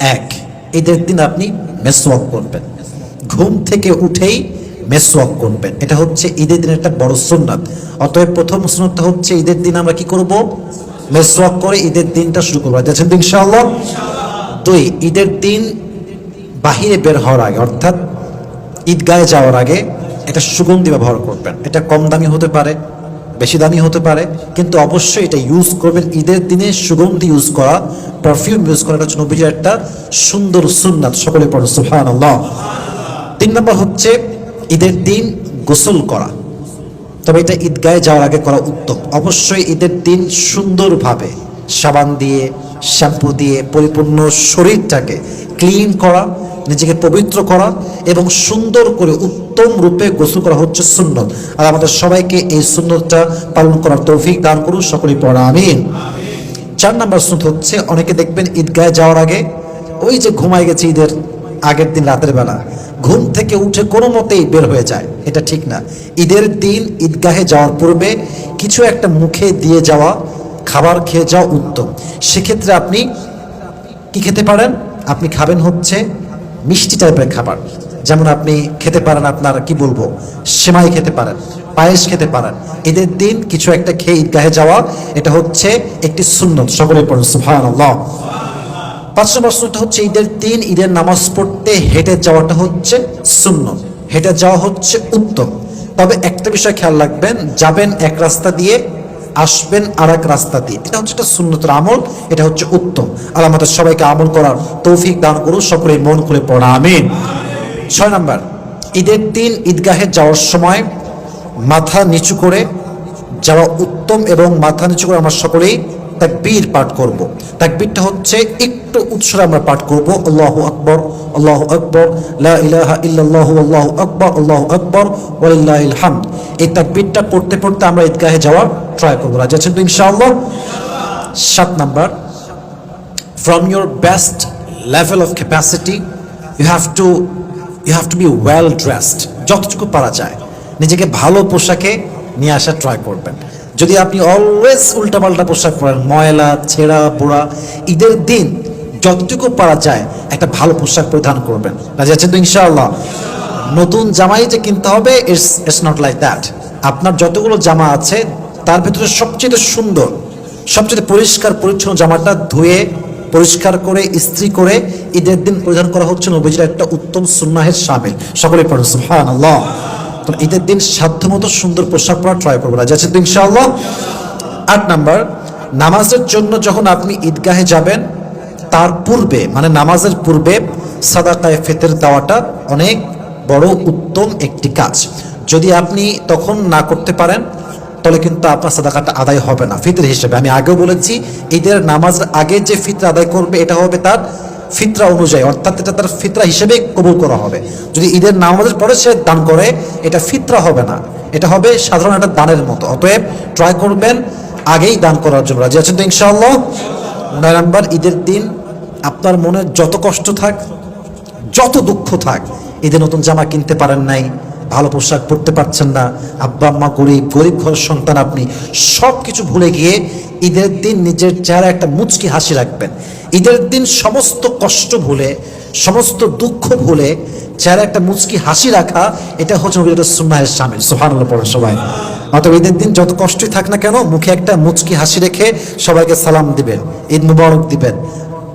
এক ঈদের দিন আপনি মেসওয়াক করবেন। ঘুম থেকে উঠেই মেসওয়াক করবেন। এটা হচ্ছে ঈদের দিন একটা বড় সুন্নাত। অতএব প্রথম সুন্নাতটা হচ্ছে ঈদের দিন আমরা কি করব? মেসওয়াক করে ঈদের দিনটা শুরু করব। তো ইনশাআল্লাহ। দুই, ঈদের দিন বাহিরে বের হওয়ার আগে, অর্থাৎ ঈদগাহে যাওয়ার আগে এটা সুগন্ধি ব্যবহার করবেন। এটা কম দামি হতে পারে। বেশি দামি হতে পারে, কিন্তু অবশ্যই এটা ইউজ করবেন। ঈদের দিনে সুগন্ধি ইউজ করা পারফিউম ইউজ করা এটা হচ্ছে নবীজির একটা সুন্দর সুন্নাত, সকলে পড়ে সুফান তিন নম্বর হচ্ছে ঈদের দিন গোসল করা। তবে এটা ঈদগাহে যাওয়ার আগে করা উত্তম। অবশ্যই ঈদের দিন সুন্দরভাবে সাবান দিয়ে, শ্যাম্পু দিয়ে, পরিপূর্ণ শরীরটাকে ক্লিন করা নিজেকে পবিত্র করা এবং সুন্দর করে উত্তম রূপে গোসল করা হচ্ছে সুন্নত। আর আমাদের সবাইকে এই সুন্নতটা পালন করার তৌফিক দান করুন, সকলেই পড়া, আমিন। চার নাম্বার সুন্নত হচ্ছে, অনেকে দেখবেন ঈদগাহে যাওয়ার আগে ওই যে ঘুমাই গেছে ঈদের আগের দিন রাতের বেলা, ঘুম থেকে উঠে কোনো মতেই বের হয়ে যায়, এটা ঠিক না। ঈদের দিন ঈদগাহে যাওয়ার পূর্বে কিছু একটা মুখে দিয়ে যাওয়া, খাবার খেয়ে যাওয়া উত্তম। সেক্ষেত্রে আপনি কি খেতে পারেন? আপনি খাবেন হচ্ছে মিষ্টি টাইপের খাবার। যেমন আপনি খেতে পারেন আপনার, কি বলব, সেমাই খেতে পারেন, পায়েস খেতে পারেন। ঈদের দিন কিছু একটা খেয়ে ঈদগাহে যাওয়া, এটা হচ্ছে একটি সুন্নত সকলে পড়ুন, সুবহানাল্লাহ। পাঁচ নম্বর সুন্নত হচ্ছে ঈদের দিন, ঈদের নামাজ পড়তে হেঁটে যাওয়াটা হচ্ছে শূন্য হেঁটে যাওয়া হচ্ছে উত্তম। তবে একটা বিষয় খেয়াল রাখবেন, যাবেন এক রাস্তা দিয়ে আসবেন আর এক রাস্তা দিয়ে। এটা হচ্ছে একটা সুন্নতের আমল, এটা হচ্ছে উত্তম। আর আমাদের সবাইকে আমল করার তৌফিক দান করুন সকলে মন খুলে পড়া, আমিন। ছয় নম্বর, ঈদের দিন ঈদগাহে যাওয়ার সময় মাথা নিচু করে যাওয়া উত্তম এবং মাথা নিচু করে আমরা সকলেই তাকবীর পাঠ করব। তাকবীরটা হচ্ছে একটু উৎসরে আমরা পাঠ করব। আল্লাহু আকবর আল্লাহু আকবর, লা ইলাহা ইল্লাল্লাহু, আল্লাহু আকবর আল্লাহু আকবর, ওয়ালিল্লাহিল হামদ। এই তাকবীরটা পড়তে পড়তে আমরা ঈদগাহে যাওয়ার ট্রাই করব। রাজি আছেন তো ইনশাআল্লাহ? সাত number from your best level of capacity you have to, you have to be well dressed, যতটুকু পারা যায়। নিজেকে ভালো পোশাকে নিয়ে আসা ট্রাই করবেন। যদি আপনি অলওয়েজ উল্টাপাল্টা পোশাক পরেন, ময়লা, ছেঁড়া, পোড়া, ঈদের দিন যতটুকু পারা যায়, একটা ভালো পোশাক পরিধান করবেন। রাজি আছেন তো ইনশাআল্লাহ? নতুন জামাই যে কিনতে হবে it's it's not like that আপনার যতগুলো জামা আছে তার ভিতরে সবচেয়ে সুন্দর, সবচেয়ে পরিষ্কার, পরিচ্ছন্ন জামাটা ধুয়ে, পরিষ্কার করে, ইস্ত্রি করে ঈদের দিন পরিধান করা হচ্ছে নবীজির একটা উত্তম সুন্নাহের সামিল। সকলে পড়ে সুহান আল্লাহ তো ঈদের দিন সাধ্যমতো সুন্দর পোশাক পরা ট্রাই করব রাজি আছেন তো ইনশাআল্লাহ। আট নাম্বার, নামাজের জন্য যখন আপনি ঈদগাহে যাবেন, তার পূর্বে মানে নামাজের পূর্বে সাদাকায় ফেতের দেওয়াটা অনেক বড় উত্তম একটি কাজ। যদি আপনি তখন না করতে পারেন তাহলে কিন্তু আপনার সাদাকাটা আদায় হবে না, ফিতর হিসেবে। আমি আগেও বলেছি, ঈদের নামাজের আগে যে ফিতরা আদায় করবে, এটা হবে তার ফিতরা অনুযায়ী, অর্থাৎ এটা তার ফিতরা হিসেবে কবুল করা হবে। যদি ঈদের নামাজের পরে সে দান করে, এটা ফিতরা হবে না। এটা হবে সাধারণ একটা দানের মতো। অতএব ট্রাই করবেন, আগেই দান করার জন্য। রাজি আছেন তো ইনশাআল্লাহ? নয় নাম্বার, ঈদের দিন আপনার মনে যত কষ্ট থাক, যত দুঃখ থাক ঈদের নতুন জামা কিনতে পারেন নাই। ভালো পোশাক পরতে পারছেন না। আব্বা, আম্মা, গরিব গরিব ঘরের সন্তান আপনি। সব কিছু ভুলে গিয়ে ঈদের দিন নিজের চেহারা একটা মুচকি হাসি রাখবেন। ঈদের দিন সমস্ত কষ্ট ভুলে, সমস্ত দুঃখ ভুলে চেহারা একটা মুচকি হাসি রাখা, এটা হচ্ছে নবীর সুন্নাহের সামিল সোহানুল্লাহ পড়ে সবাই। অতএব ঈদের দিন যত কষ্টই থাক না কেন, মুখে একটা মুচকি হাসি রেখে সবাইকে সালাম দিবেন, ঈদ মুবারক দিবেন,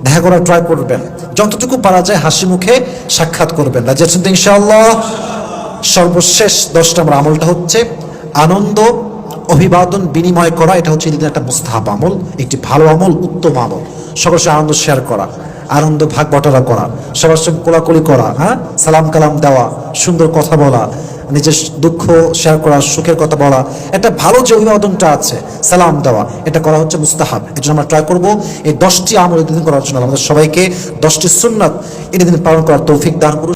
দেখা করার ট্রাই করবেন। যতটুকু পারা যায় হাসি মুখে সাক্ষাৎ করবেন। রাজি ইনশাআল্লাহ? সর্বশেষ দশ নম্বর আমলটা হচ্ছে আনন্দ, অভিবাদন, বিনিময় করা, এটা হচ্ছে ঈদের একটা মুস্তাহাব আমল, একটি ভালো আমল, উত্তম আমল। সবার সঙ্গে আনন্দ শেয়ার করা, আনন্দ ভাগ বটরা করা, সবার সঙ্গে কোলাকুলি করা হ্যাঁ? সালাম কালাম দেওয়া, সুন্দর কথা বলা, নিজের দুঃখ শেয়ার করা, সুখের কথা বলা, একটা ভালো যে অভিবাদনটা আছে, সালাম দেওয়া, এটা করা হচ্ছে মুস্তাহাব। এই জন্য আমরা ট্রাই করব এই দশটি আমল এদিন করার জন্য। আমাদের সবাইকে দশটি সুন্নাত এদিন পালন করার তৌফিক দান করুন।